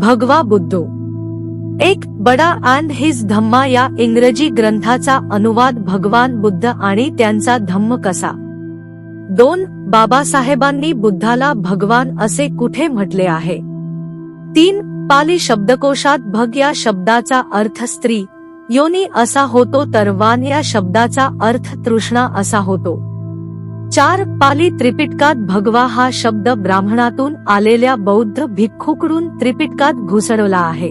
भगवा बुद्धो. एक बडा अँड हिज धम्मा या इंग्रजी ग्रंथाचा अनुवाद भगवान बुद्ध आणि त्यांचा धम्म कसा. दोन बाबासाहेबांनी बुद्धाला भगवान असे कुठे म्हटले आहे. तीन पाली शब्दकोशात भग या शब्दाचा अर्थ स्त्री योनी असा होतो तर वान या शब्दाचा अर्थ तृष्णा असा होतो. चार पाली त्रिपिटकात भगवा हा शब्द ब्राह्मणातून आलेल्या बौद्ध भिक्खूकडून त्रिपिटकात घुसडवला आहे.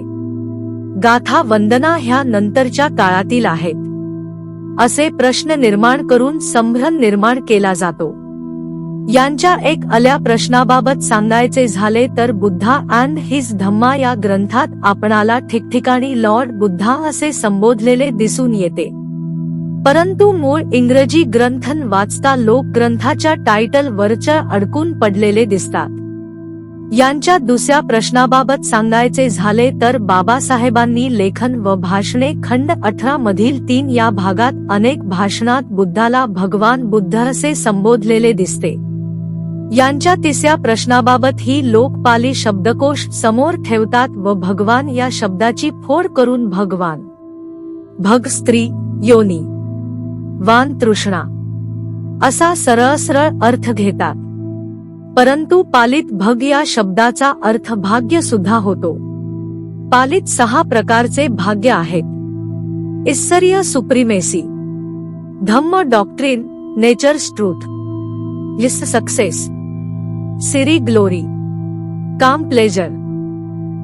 गाथा वंदना ह्या नंतरच्या काळातील आहेत. असे प्रश्न निर्माण करून संभ्रम निर्माण केला जातो. यांच्या एक आल्या प्रश्नाबाबत सांगायचे झाले तर बुद्धा अँड हिज धम्मा या ग्रंथात आपणाला ठिकठिकाणी लॉर्ड बुद्धा असे संबोधलेले दिसून येते. परंतु मूळ इंग्रजी ग्रंथन वाचता लोक ग्रंथाच्या टायटल वरच्या अडकून पडलेले दिसतात. यांच्या दुसऱ्या प्रश्नाबाबत सांगायचे झाले तर बाबासाहेबांनी लेखन व भाषणे खंड अठरा मधील तीन या भागात अनेक भाषणात बुद्धाला भगवान बुद्ध असे संबोधलेले दिसते. यांच्या तिसऱ्या प्रश्नाबाबत ही लोकपाली शब्दकोश समोर ठेवतात व भगवान या शब्दाची फोड करून भगवान. भग स्त्री योनी. वान तृष्णा असा सरळ सरळ अर्थ घेतात. परंतु पालीत भग या शब्दाचा अर्थ भाग्य सुद्धा होतो. पालीत सहा प्रकारचे भाग्य आहेत. ईश्वरीय सुप्रीमेसी. धम्म doctrine nature's truth list success. सिरी ग्लोरी. काम प्लेजर.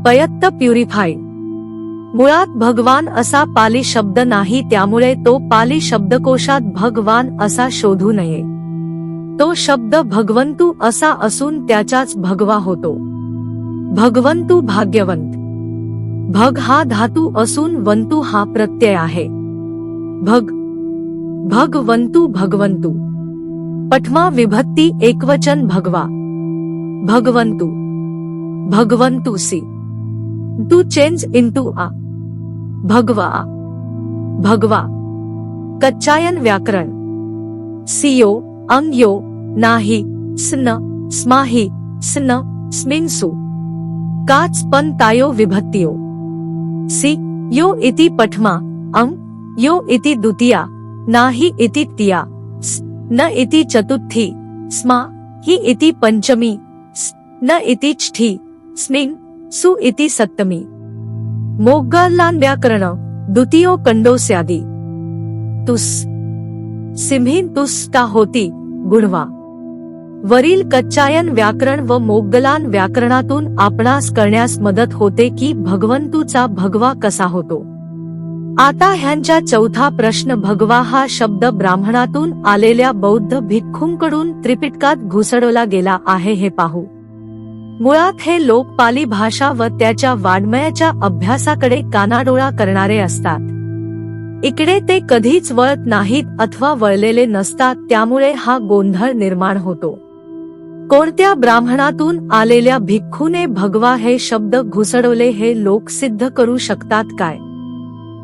पयत्त प्युरिफाईड मुळात भगवान असा पाली शब्द नाही त्यामुळे तो पाली शब्दकोशात भगवान असा शोधू नये. तो शब्द भगवंतू असा असून त्याचाच भगवा होतो. भगवंतू भाग्यवंत. भग हा धातू असून वंतू हा प्रत्यय आहे. भग. भगवंतू भगवंतू. पठमा विभक्ती एकवचन भगवा. भगवंतू. भगवंतू सी. टू चेंज इंटू आ. भगवा भगवा कच्चायन व्याकरण सियो अंग्यो नाही स्न स्माही स्न स्मिंसु काच पण तायो विभक्तियो सि यो इति पठमा अं यो इति द्वितीया नाही इति तिया स्, न इति चतुर्थी स्मा हि इति पंचमी न इति ष्ठी स्मिंग सु इति सप्तमी। मोग्गलान व्याकरण द्वितीयो कंडोस्यादी. तुस. सिम्हीन तुस का होती गुणवा वरील कच्चायन व्याकरण व मोगलान व्याकरणातून आपणास करण्यास मदत होते की भगवंतूचा भगवा कसा होतो? आता ह्यांच्या चौथा प्रश्न भगवा हा शब्द ब्राह्मणातून आलेल्या बौद्ध भिक्खूंकडून त्रिपिटकात घुसडवला गेला आहे हे पाहू. मुळात हे लोक पाली भाषा व त्याच्या वाङ्मयाच्या अभ्यासाकडे कानाडोळा करणारे असतात. इकडे ते कधीच वळत नाहीत अथवा वळलेले नसतात त्यामुळे हा गोंधळ निर्माण होतो. कोणत्या ब्राह्मणातून आलेल्या भिक्खूने भगवा हे शब्द घुसडवले हे लोक सिद्ध करू शकतात काय?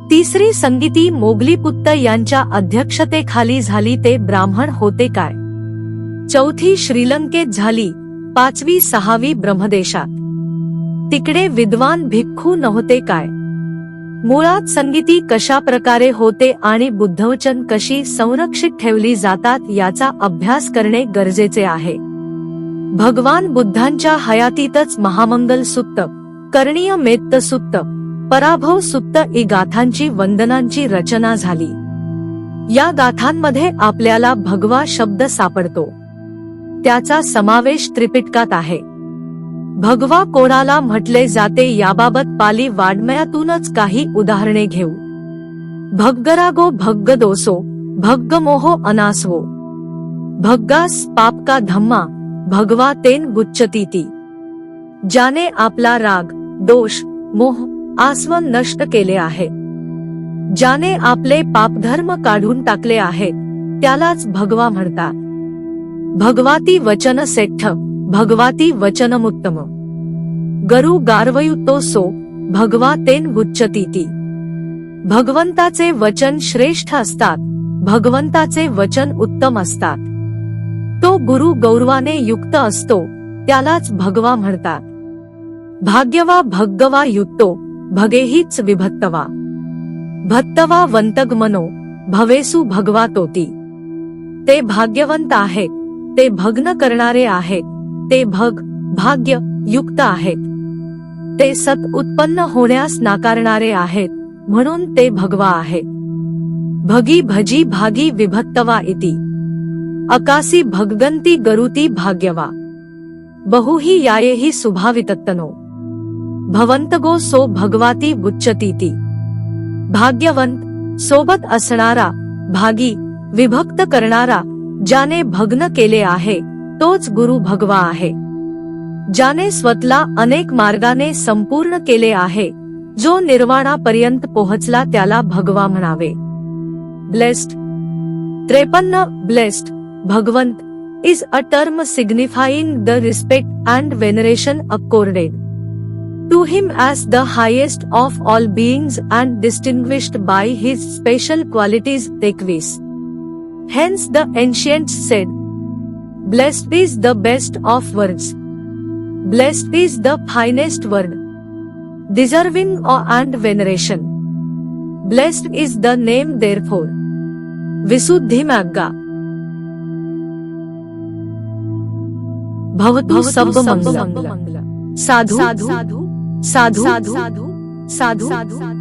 तिसरी संगीती मोगलीपुत्त यांच्या अध्यक्षतेखाली झाली ते ब्राह्मण होते काय? चौथी श्रीलंकेत झाली पाचवी सहावी ब्रह्मदेशात. तिकडे विद्वान भिक्खू नव्हते काय? मुळात संगीती कशा प्रकारे होते आणि बुद्धवचन कशी संरक्षित ठेवली जातात याचा अभ्यास करणे गरजेचे आहे. भगवान बुद्धांच्या हयातीतच महामंगल सुत्त कर्णीय मेत्त सुत्त पराभव सुत्त इ गाथांची वंदनांची रचना झाली. या गाथांमध्ये आपल्याला भगवा शब्द सापडतो. त्याचा समावेश त्रिपिटकात आहे. भगवा कोणाला म्हटले जाते याबाबत पाली वाङ्मयातूनच काही उदाहरणे घेऊ. भग्गरागो भग्ग दोसो भग्ग मोहो अनासवो. भग्गास पाप का धम्मा भगवा तेन गुच्चतीती ज्याने आपला राग दोष मोह आसवन नष्ट केले आहे. ज्याने आपले पापधर्म काढून टाकले आहे त्यालाच भगवा म्हणतात. भगवाती वचन सेठ भगवाती वचनमुत्तम. गरु गारवयुतो सो भगवा तेन गुच्चतीती भगवंताचे वचन श्रेष्ठ असतात भगवंताचे वचन उत्तम असतात. तो गुरु गौरवाने युक्त असतो त्यालाच भगवा म्हणतात. भाग्यवा भगवा युक्तो भगेहीच विभत्तवा भत्तवा वंतगमनो भवेसु भगवा तोती ते भाग्यवंत आहेत ते भग्न करणारे आहेत. ते भग भाग्य युक्त आहेत. ते सत उत्पन्न होण्यास नाकारणारे आहेत, म्हणून ते भगवा आहेत. भगी भजी भागी विभत्तवा इति. अकासी भगगंती गरुती भाग्यवा. बहुही यायेही सुभावितत्तनो. भवंतगो सो भगवाती बुच्चतीती भाग्यवंत सोबत असणारा, भागी, विभक्त करणारा ज्याने भग्न केले आहे तोच गुरु भगवा आहे. ज्याने स्वतला अनेक मार्गाने संपूर्ण केले आहे जो निर्वाणापर्यंत पोहोचला त्याला भगवा म्हणावे. ब्लेस्ड. त्रेपन्न ब्लेस्ड. भगवंत. Is a term signifying the respect and veneration accorded. to him as the highest of all beings and distinguished by his special qualities tekvis. Hence the ancients said, Blessed is the best of words. Blessed is the finest word. Deserving awe and veneration. Blessed is the name therefore. Visuddhi Magga. भवतु सब मंगल साधु साधु साधु साधु साधु साधु